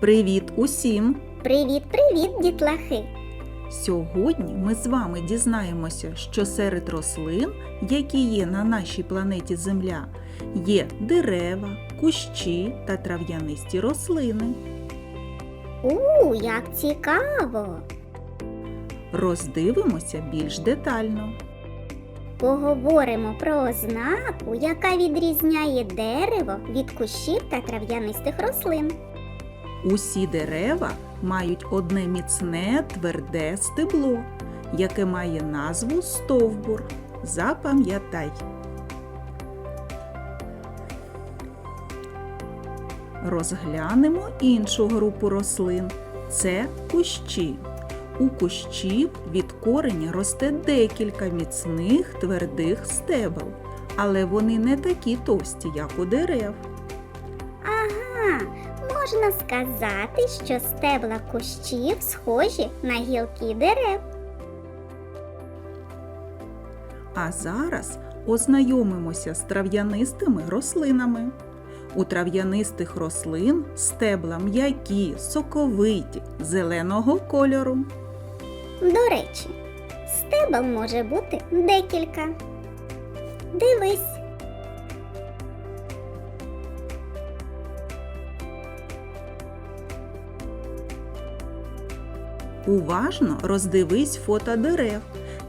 Привіт усім! Привіт-привіт, дітлахи! Сьогодні ми з вами дізнаємося, що серед рослин, які є на нашій планеті Земля, є дерева, кущі та трав'янисті рослини. У, як цікаво! Роздивимося більш детально. Поговоримо про ознаку, яка відрізняє дерево від кущів та трав'янистих рослин. Усі дерева мають одне міцне тверде стебло, яке має назву стовбур. Запам'ятай. Розглянемо іншу групу рослин. Це кущі. У кущів від кореня росте декілька міцних твердих стебел, але вони не такі товсті, як у дерев. Ага, можна сказати, що стебла кущів схожі на гілки дерев. А зараз ознайомимося з трав'янистими рослинами. У трав'янистих рослин стебла м'які, соковиті, зеленого кольору. До речі, стебел може бути декілька. Дивись, Уважно роздивись фото дерев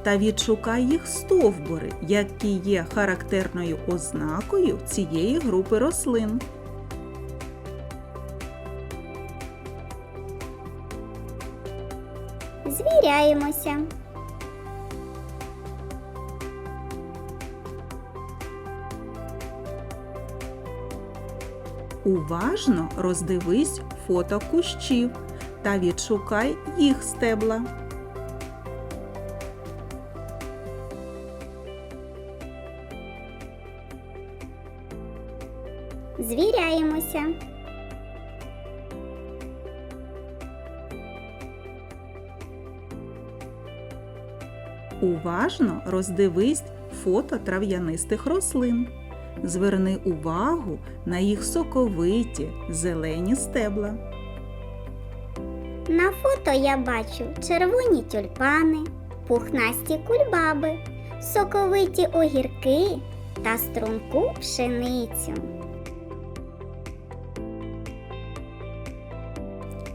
та відшукай їх стовбури, які є характерною ознакою цієї групи рослин. звіряємося. Уважно роздивись фото кущів та відшукай їх стебла. Звіряємося. Уважно роздивись фото трав'янистих рослин. Зверни увагу на їх соковиті зелені стебла. На фото я бачу червоні тюльпани, пухнасті кульбаби, соковиті огірки та струнку пшеницю.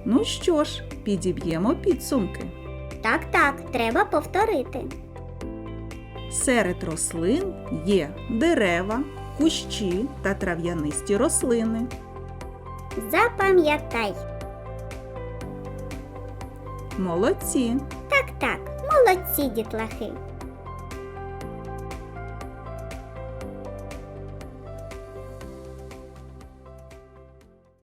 Ну що ж, підіб'ємо підсумки. Так, так, треба повторити. Серед рослин є дерева, кущі та трав'янисті рослини. Запам'ятай. Молодці! Так, так, молодці дітлахи.